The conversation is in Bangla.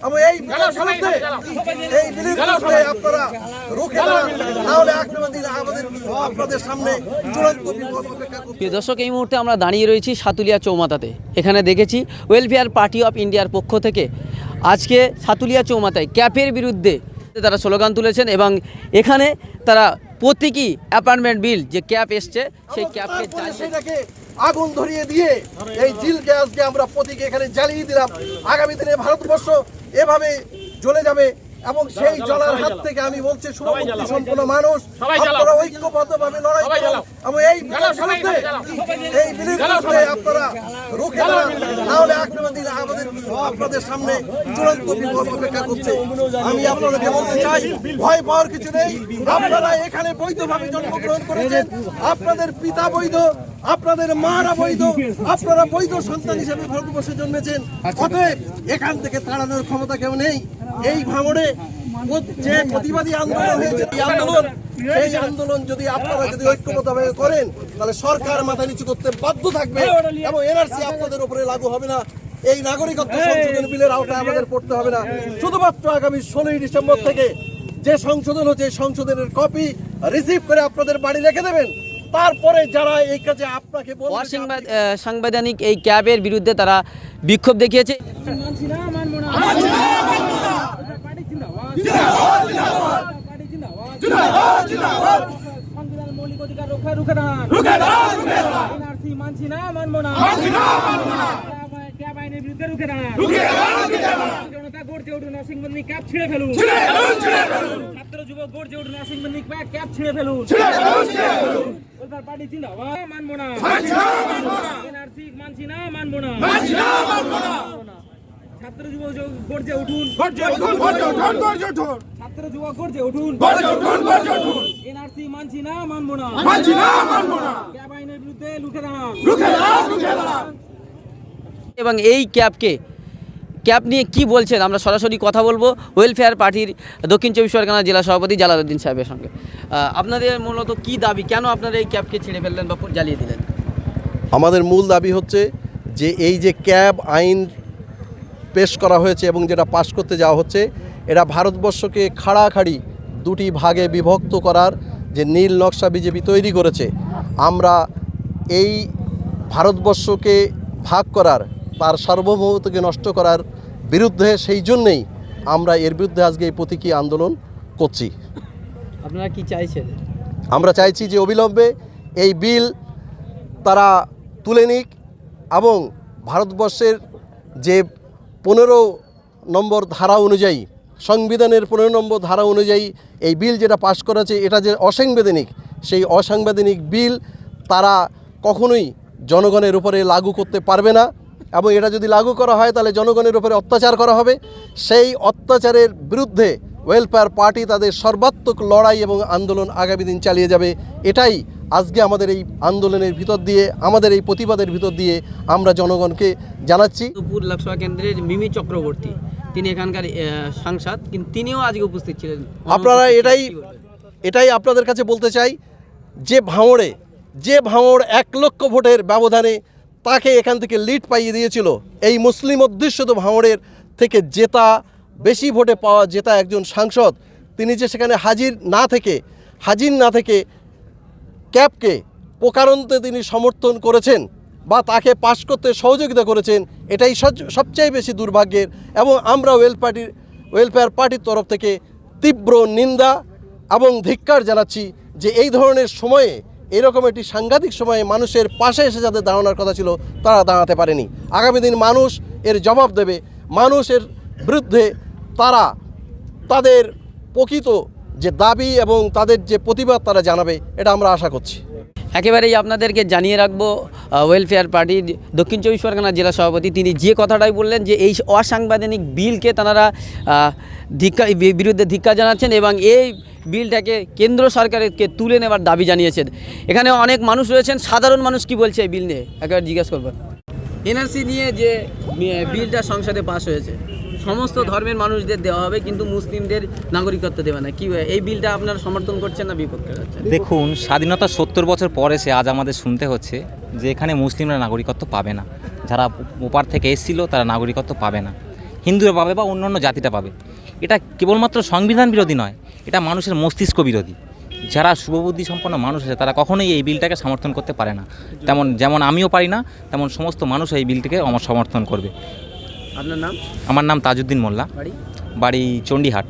এবং এই বিরুদ্ধে এই বিরুদ্ধে আপনারা রুখে দাঁড়ান। নাহলে আগামী দিনে আমাদের আপনাদের সামনে চূড়ান্ত বিপদ অপেক্ষা করছে প্রিয় দর্শক এই মুহূর্তে আমরা দাঁড়িয়ে রয়েছি সাতুলিয়া চৌমাতাতে এখানে দেখেছি ওয়েলফেয়ার পার্টি অফ ইন্ডিয়ার পক্ষ থেকে। আজকে সাতুলিয়া চৌমাতায় ক্যাপের বিরুদ্ধে তারা স্লোগান তুলেছেন এবং এখানে তারা প্রতীকী অ্যাপার্টমেন্ট বিল যে ক্যাপ এসছে সেই ক্যাপকে আগুন ধরিয়ে দিয়ে এই জিল গ্যাসকে আমরা প্রতীকে এখানে জ্বালিয়ে দিলাম। আগামী দিনে ভারতবর্ষ এভাবে জ্বলে যাবে এবং সেই জলার হাত থেকে আমি বলছি সুরমুক্তি সম্পূর্ণ মানুষ আপনারা ঐক্যবদ্ধভাবে লড়াই করুন। এবং এই বিরুদ্ধে এই বিরুদ্ধে আপনারা রুখে দাঁড়ান। আগামী দিনে আমাদের আপনাদের সামনে চূড়ান্ত বিপদ অপেক্ষা করছে। আমি আপনাদেরকে বলতে চাই ভয় পাওয়ার কিছু নেই। আপনারা এখানে বৈধভাবে জন্মগ্রহণ করেছেন। আপনাদের পিতা বৈধ। আপনাদের মারা বৈধ আপনারা বৈধ সন্তান হিসেবে ভারতবর্ষে জন্মেছেন। অতএব এখান থেকে তাড়ানোর ক্ষমতা কেউ নেই। এই ভাঙড়ে যে প্রতিবাদী আন্দোলন হয়েছে এই আন্দোলন সেই আন্দোলন যদি আপনারা যদি ঐক্যবদ্ধভাবে করেন তাহলে সরকার মাথা নিচু করতে বাধ্য থাকবে এবং এনআরসি আপনাদের উপরে লাগু হবে না। এই নাগরিকত্ব সংশোধন বিলের আওতায় আমাদের পড়তে হবে না। শুধুমাত্র আগামী ষোলোই ডিসেম্বর থেকে যে সংশোধন হচ্ছে সংশোধনের কপি রিসিভ করে আপনাদের বাড়ি রেখে দেবেন। তারপরে যারা এই কাজে আপনাকে সাংবিধানিক এই ক্যাবের বিরুদ্ধে তারা বিক্ষোভ দেখিয়েছে। মানছি না মৌলিক অধিকার রক্ষা রুখে দাঁড়ান এনআরসি মানছি মানবো আইনের বিরুদ্ধে রুখে দাঁড়ান জনতা গর্জে উঠুন ক্যাব ছিঁড়ে ফেলুন। যুবক গর্জে উঠুন ক্যাব ছিঁড়ে ফেলুন। ছিঁড়ে ফেলুন ছিঁড়ে ফেলুন। ওলপার পার্টি জিন্দাবাদ মানবো না। এনআরসি মানছি না মানবো না। ছাত্র যুবক গর্জে উঠুন। ছাত্র যুবক গর্জে উঠুন। এনআরসি মানছি না মানবো না। মানছি না মানবো না। ক্যাব আইনের বিরুদ্ধে লুকে দাঁড়ান। রুখে দাঁড়ান রুখে দাঁড়ান। এবং এই ক্যাবকে ক্যাব নিয়ে কি বলছেন? আমরা সরাসরি কথা বলব ওয়েলফেয়ার পার্টির দক্ষিণ চব্বিশ পরগনা জেলা সভাপতি জালালউদ্দিন সাহেবের সঙ্গে। আপনাদের মূলত কি দাবি? কেন আপনারা এই ক্যাবকে ছিঁড়ে ফেললেন বা জ্বালিয়ে দিলেন? আমাদের মূল দাবি হচ্ছে যে এই যে ক্যাব আইন পেশ করা হয়েছে এবং যেটা পাশ করতে যাওয়া হচ্ছে এটা ভারতবর্ষকে খাড়াখাড়ি দুটি ভাগে বিভক্ত করার যে নীল নকশা বিজেপি তৈরি করেছে, আমরা এই ভারতবর্ষকে ভাগ করার, তার সার্বভৌমত্বকে নষ্ট করার বিরুদ্ধে সেই জন্যেই আমরা এর বিরুদ্ধে আজকে এই প্রতীকী আন্দোলন করছি। আপনারা কি চাইছেন? আমরা চাইছি যে অবিলম্বে এই বিল তারা তুলে নিক এবং ভারতবর্ষের যে পনেরো নম্বর ধারা অনুযায়ী সংবিধানের পনেরো নম্বর ধারা অনুযায়ী এই বিল যেটা পাশ করেছে এটা যে অসাংবিধানিক সেই অসাংবিধানিক বিল তারা কখনোই জনগণের উপরে লাগু করতে পারবে না। এবং এটা যদি লাগু করা হয় তাহলে জনগণের উপরে অত্যাচার করা হবে। সেই অত্যাচারের বিরুদ্ধে ওয়েলফেয়ার পার্টি তাদের সর্বাত্মক লড়াই এবং আন্দোলন আগামী দিন চালিয়ে যাবে। এটাই আজকে আমাদের এই আন্দোলনের ভিতর দিয়ে আমাদের এই প্রতিবাদের ভিতর দিয়ে আমরা জনগণকে জানাচ্ছি। দুপুর লোকসভা কেন্দ্রের মিমি চক্রবর্তী তিনি এখানকার সাংসদ কিন্তু তিনিও আজকে উপস্থিত ছিলেন। আপনারা এটাই এটাই আপনাদের কাছে বলতে চাই যে ভাঙড়ে যে ভাঙড় এক লক্ষ ভোটের ব্যবধানে তাকে এখান থেকে লিড পাইয়ে দিয়েছিল। এই মুসলিম অধ্যুষিত ভাঙড়ের থেকে জেতা, বেশি ভোটে পাওয়া জেতা একজন সাংসদ, তিনি যে সেখানে হাজির না থেকে, হাজির না থেকে ক্যাবকে প্রকারান্তে তিনি সমর্থন করেছেন বা তাকে পাশ করতে সহযোগিতা করেছেন, এটাই সব- সবচেয়ে বেশি দুর্ভাগ্যের এবং আমরা ওয়েল পার্টির ওয়েলফেয়ার পার্টির তরফ থেকে তীব্র নিন্দা এবং ধিক্কার জানাচ্ছি যে এই ধরনের সময়ে এরকম একটি সাংঘাতিক সময়ে মানুষের পাশে এসে যাদের দাঁড়ানোর কথা ছিল, তারা দাঁড়াতে পারেনি। আগামী দিন মানুষ এর জবাব দেবে, মানুষের বিরুদ্ধে তারা তাদের প্রকৃত যে দাবি এবং তাদের যে প্রতিবাদ তারা জানাবে, এটা আমরা আশা করছি। একেবারেই আপনাদেরকে জানিয়ে রাখব ওয়েলফেয়ার পার্টির দক্ষিণ চব্বিশ পরগনা জেলা সভাপতি, তিনি যে কথাটাই বললেন যে এই অসাংবিধানিক বিলকে তারা ধিক্কা বিরুদ্ধে ধিক্কার জানাচ্ছেন এবং এই বিলটাকে কেন্দ্র সরকারকে তুলে নেবার দাবি জানিয়েছেন এখানে অনেক মানুষ রয়েছেন, সাধারণ মানুষ কি বলছে এই বিল নিয়ে? একবার জিজ্ঞেস করবেন। এনআরসি নিয়ে যে বিলটা সংসদে পাশ হয়েছে, সমস্ত ধর্মের মানুষদের দেওয়া হবে, কিন্তু মুসলিমদের নাগরিকত্ব দেবে না। কি এই বিলটা আপনারা সমর্থন করছেন না বিপক্ষে? দেখুন, স্বাধীনতা সত্তর বছর পর এসে আজ আমাদের শুনতে হচ্ছে যে এখানে মুসলিমরা নাগরিকত্ব পাবে না। যারা ওপার থেকে এসেছিল, তারা নাগরিকত্ব পাবে না। হিন্দুরা পাবে বা অন্য অন্য জাতিটা পাবে। এটা কেবলমাত্র সংবিধান বিরোধী নয় এটা মানুষের মস্তিষ্ক বিরোধী। যারা শুভবুদ্ধি সম্পন্ন মানুষ আছে তারা কখনোই এই বিলটাকে সমর্থন করতে পারে না। তেমন যেমন আমিও পারি না তেমন সমস্ত মানুষ এই বিলটিকে আমার সমর্থন করবে। আপনার নাম? আমার নাম তাজউদ্দিন মোল্লা। বাড়ি? বাড়ি চণ্ডীহাট।